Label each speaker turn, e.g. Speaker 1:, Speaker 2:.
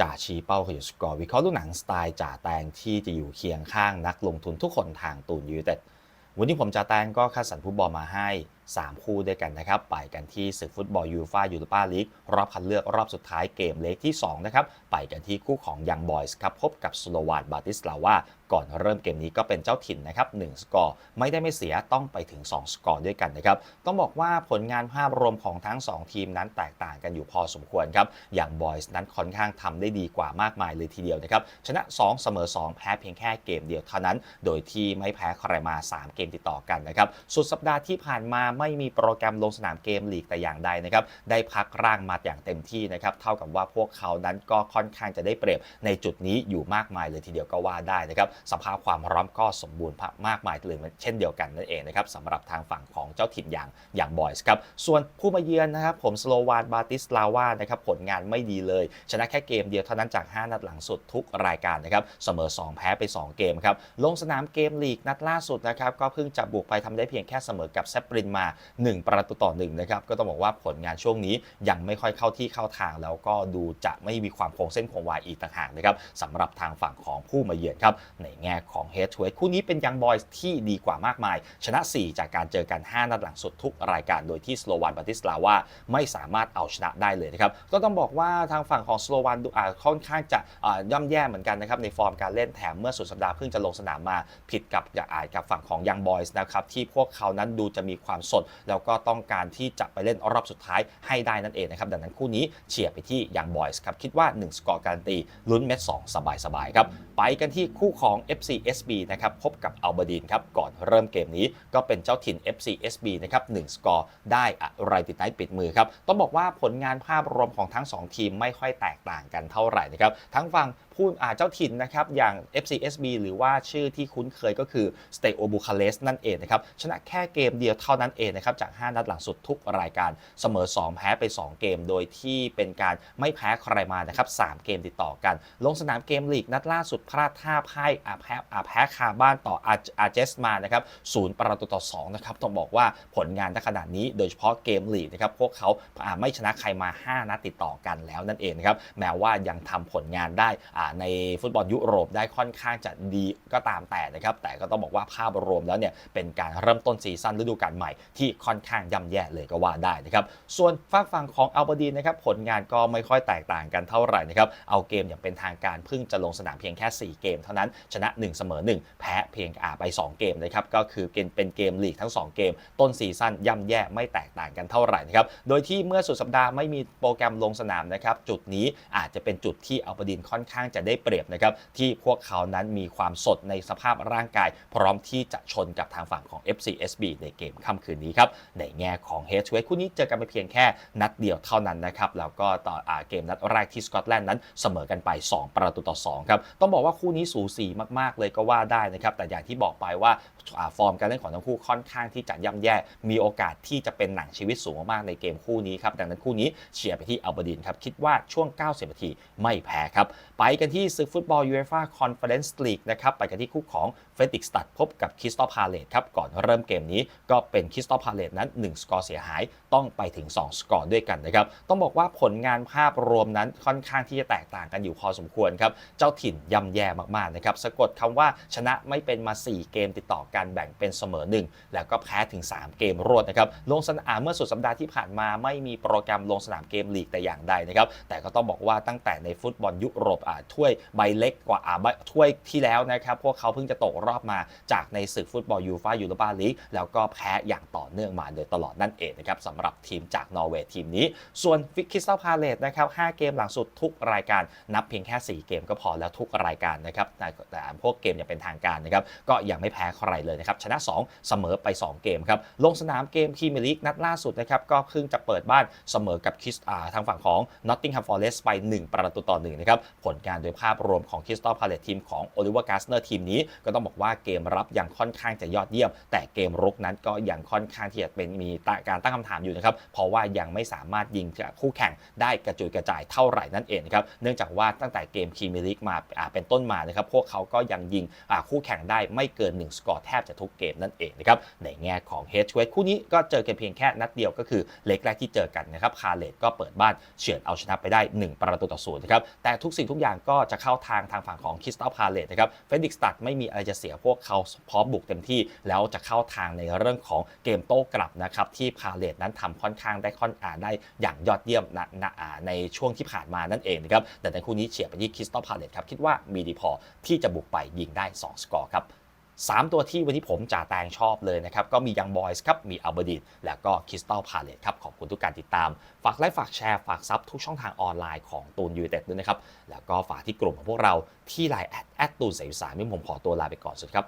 Speaker 1: จ่าชี้เป้าขยุดสกอร์วิเคราะห์ลูกหนังสไตล์จ่าแตงที่จะอยู่เคียงข้างนักลงทุนทุกคนทางตูนยูเต็ดวันนี้ผมจ่าแตงก็คัดสรรผู้บอลมาให้ 3 คู่ด้วยกันนะครับ ไปกันที่ศึกฟุตบอลยูฟ่ายูโรปาลีกรอบคัดเลือกรอบสุดท้ายเกมเล็กที่ 2 นะครับ ไปกันที่คู่ของยังบอยส์ครับ พบกับสโลวาดบาติสลาวาก่อนเริ่มเกมนี้ก็เป็นเจ้าถิ่นนะครับ1สกอร์ ไม่ได้ไม่เสียต้องไปถึง 2 สกอร์ด้วยกันนะครับ ต้องบอกว่าผลงานภาพรวมของทั้ง 2 ทีมนั้นแตกต่างกันอยู่พอสมควรครับ อย่างบอยส์นั้นค่อนข้างทำได้ดีกว่ามากมายเลยทีเดียวนะครับ ชนะ 2 เสมอ 2 แพ้เพียงแค่เกมเดียวเท่านั้น โดยที่ไม่แพ้ใครมา 3 เกมติดต่อกันนะครับ สุดสัปดาห์ที่ผ่านมาไม่มีโปรแกรมลงสนามเกมลีกแต่อย่างใดนะครับได้พักร่างมาอย่างเต็มที่นะครับเท่ากับว่าพวกเขานั้นก็ค่อนข้างจะได้เปรียบในจุดนี้อยู่มากมายเลยทีเดียวก็ว่าได้นะครับสภาพความพร้อมก็สมบูรณ์มากมายเลยเช่นเดียวกันนั่นเองนะครับสำหรับทางฝั่งของเจ้าถิ่นอย่างอย่างบอยส์ครับส่วนผู้มาเยือนนะครับผมสโลวานบาติสลาวานะครับผลงานไม่ดีเลย ชนะแค่เกมเดียวเท่านั้นจาก 5 นัดหลังสุดทุกรายการนะครับเสมอ 2 แพ้ไป 2 เกมครับลงสนามเกมลีกนัดล่าสุดนะครับก็เพิ่งจะบุกไปทำได้เพียงแค่เสมอกับแซปปรินมา1 ประตูต่อ1นะครับก็ต้องบอกว่าผลงานช่วงนี้ยังไม่ค่อยเข้าที่เข้าทาง แล้วก็ดูจะไม่มีความคงเส้นคงวายอีกต่างหากนะครับสำหรับทางฝั่งของผู้มาเยือนครับในแง่ของเฮดทูเฮดคู่นี้เป็นยังบอยส์ที่ดีกว่ามากมาย ชนะ 4 จากการเจอกัน 5 นัดหลังสุดทุกรายการโดยที่สโลวานบาติสลาวาไม่สามารถเอาชนะได้เลยนะครับก็ต้องบอกว่าทางฝั่งของสโลวานดูอาค่อนข้างจะย่ำแย่เหมือนกันนะครับในฟอร์มการเล่นแถมเมื่อสุดสัปดาห์เพิ่งจะลงสนามมาผิดกับอย่าอายกับฝั่งของยังบอยส์นะครับที่พวกเขานั้นดูจะมีความสด แล้วก็ต้องการที่จะไปเล่นรอบสุดท้ายให้ได้นั่นเองนะครับดังนั้นคู่นี้เฉียร์ไปที่ยังบอยส์ครับคิดว่า 1 สกอร์การันตีลุ้นเม็ด2สบายๆครับไปกันที่คู่ของ FCSB นะครับพบกับอัลเบอร์ดีนครับก่อนเริ่มเกมนี้ก็เป็นเจ้าถิ่น FCSB นะครับ1สกอร์ได้อะไรติดไนปิดมือครับต้องบอกว่าผลงานภาพรวมของทั้ง 2 ทีมไม่ค่อยแตกต่างกันเท่าไหร่นะครับทั้งฝั่งผู้เจ้าถิ่นนะครับอย่าง FCSB หรือว่าชื่อที่คุ้นเคยก็คือ s t e a o Bucharest นั่นเองนะครับชนะแค่เกมเดียวเท่านั้นเองนะครับจาก 5 นัดหลังสุดทุกรายการเสมอ 2 แพ้ไป 2 เกม โดยที่เป็นการไม่แพ้ใครมานะครับ3เกมติดต่อกัน ลงสนามเกมลีกนัดล่าสุดพลาดท่าพ่ายอาแพ้อาแพ้คาบ้านต่ออาเจสมานะครับศูนย์ประตูต่อ2นะครับต้องบอกว่าผลงานณขนาดนี้โดยเฉพาะเกมลีกนะครับพวกเขาไม่ชนะใครมา 5 นัดติดต่อกันแล้วนั่นเองนะครับแม้ว่ายังทำผลงานได้ในฟุตบอลยุโรปได้ค่อนข้างจะดีก็ตามแต่นะครับแต่ก็ต้องบอกว่าภาพรวมแล้วเนี่ยเป็นการเริ่มต้นซีซั่นฤดูกาลใหม่ที่ค่อนข้างย่ำแย่เลยก็ว่าได้นะครับส่วนฝากฝั่งของอัลเบอร์ดีนนะครับผลงานก็ไม่ค่อยแตกต่างกันเท่าไหร่นะครับเอาเกมอย่างเป็นทางการเพิ่งจะลงสนามเพียงแค่ 4 เกมเท่านั้นชนะ 1 เสมอ 1 แพ้เพียงอาไป 2 เกมนะครับก็คือเกมเป็นเกมลีกทั้ง 2 เกม ต้นซีซั่นย่ำแย่ไม่แตกต่างกันเท่าไหร่นะครับโดยที่เมื่อสุดสัปดาห์ไม่มีโปรแกรมลงสนามนะครับจุดนี้อาจจะเป็นจุดที่อัลเบอร์ดีนค่อนข้างจะได้เปรียบนะครับที่พวกเขานั้นมีความสดในสภาพร่างกาย พร้อมที่จะชนกับทางฝั่งของ FCSB ในเกมค่ำคืนนี้ครับในแง่ของเฮด o ู e คู่นี้เจอกันไปเพียงแค่นัดเดียวเท่านั้นนะครับแล้วก็ต่อเกมนัดแรกที่สกอตแลนด์นั้นเสมอกันไป 2 ประตูต่อ2ครับต้องบอกว่าคู่นี้สูสีมากๆเลยก็ว่าได้นะครับแต่อย่างที่บอกไปว่าฟอร์มการเล่นของทั้งคู่ค่อนข้างที่จะย่ำแย่ มีโอกาสที่จะเป็นหนังชีวิตสูงมากในเกมคู่นี้ครับดังนั้นคู่นี้เชียร์ไปที่อัลเบรดินครับคิดว่าช่วง 90 นาทีไม่แพ้ครับ ไปกันที่ศึกฟุตบอลยูเอฟ่าคอนเฟอเรนซ์ลีกนะครับไปกันที่คู่ของเฟติกสตัดพบกับคริสตัลพาเลตครับก่อนเริ่มเกมนี้ก็เป็นคริสตัลพาเลตนั้น 1 สกอร์เสียหายต้องไปถึง 2 สกอร์ด้วยกันนะครับต้องบอกว่าผลงานภาพรวมนั้นค่อนข้างที่จะแตกต่างกันอยู่พอสมควรครับเจ้าถิ่นย่ำแย่มากๆนะครับสะกดคำว่าชนะไม่เป็นมา 4 เกมติดต่อกันแบ่งเป็นเสมอ 1 แล้วก็แพ้ถึง 3 เกมรวดนะครับลงสนามเมื่อสุดสัปดาห์ที่ผ่านมาไม่มีโปรแกรมลงสนามเกมลีกแต่อย่างใดนะครับแต่ก็ต้องบอกว่าตั้งแต่ในฟุตบอลยุโรปอ่าถ้วยใบเล็กกว่าอ่าถ้วยที่แล้วนะครับพวกเขาเพิ่งจะตกรอบมาจากในศึกฟุตบอลยูฟ่ายูโรปาลีกแล้วก็แพ้อย่างต่อเนื่องมาโดยตลอดนั่นเองนะครับสำหรับทีมจากนอร์เวย์ทีมนี้ ส่วนฟิกคิสตัลพาเลตนะครับ5เกมหลังสุดทุกรายการนับเพียงแค่ 4 เกมก็พอแล้วทุกรายการนะครับแต่แต่พวกเกมยังเป็นทางการนะครับก็ยังไม่แพ้ใครเลยนะครับชนะ 2 เสมอไป 2 เกมครับลงสนามเกมพรีเมียร์ลีกนัดล่าสุดนะครับก็เพิ่งจะเปิดบ้านเสมอกับคิสอาทางฝั่งของ Nottingham Forest ไป 1 ประตูต่อ1นะครับผลการโดยภาพรวมของคิสตัลพาเลตทีมของโอลิเวอร์กาสเนอร์ทีมนี้ ก็ต้องบอกว่าเกมรับยังค่อนข้างจะยอดเยี่ยม แต่เกมรุกนั้นก็ยังค่อนอนข้างที่จะเป็นมีการตั้งคำถามอยู่นะครับ เพราะว่ายังไม่สามารถยิงคู่แข่งได้กระจุยกระจายเท่าไหร่นั่นเองนะครับ เนื่องจากว่าตั้งแต่เกมพรีมียร์ลีกมาเป็นต้นมานะครับ พวกเขาก็ยังยิงคู่แข่งได้ไม่เกิน 1 สกอร์แทบจะทุกเกมนั่นเองนะครับ ในแง่ของเฮดชูเวคู่นี้ก็เจอกันเพียงแค่นัดเดียวก็คือเล็กแรกที่เจอกันนะครับ คาเลตก็เปิดบ้านเฉือนเอาชนะไปได้ 1 ประตูต่อศูนย์นะครับ แต่ทุกสิ่งทุกอย่างก็จะเข้าทางทางฝั่งของคริสตัลพาเลตนะครับ เฟนิกสตัดไม่มีอะไรจะเสียพวกเขาพร้อมบุกเต็มที่ แล้วจะเข้าทางในเรื่องของเกมโต้กลับนะครับที่พาเลตนั้นทำค่อนข้างได้ค่อนอ่าได้อย่างยอดเยี่ยมนะนในช่วงที่ผ่านมานั่นเองนะครับแต่ในคู่นี้เฉียบไปที่คริสตัลพาเลตครับคิดว่ามีดีพอที่จะบุกไปยิงได้ 2 สกอร์ครับ3ตัวที่วันนี้ผมจ่าแตงชอบเลยนะครับ ก็มียังบอยส์ครับ มีอัลเบอร์ดินแล้วก็คริสตัลพาเลตครับ ขอบคุณทุกการติดตาม ฝากไลค์ฝากแชร์ ฝากซับทุกช่องทางออนไลน์ของตูนยูเต็ดด้วยนะครับ แล้วก็ฝากที่กลุ่มของพวกเราที่ไลน์แอดแอดตูนสายสารนี่ผมขอตัวลาไปก่อนสุดครับ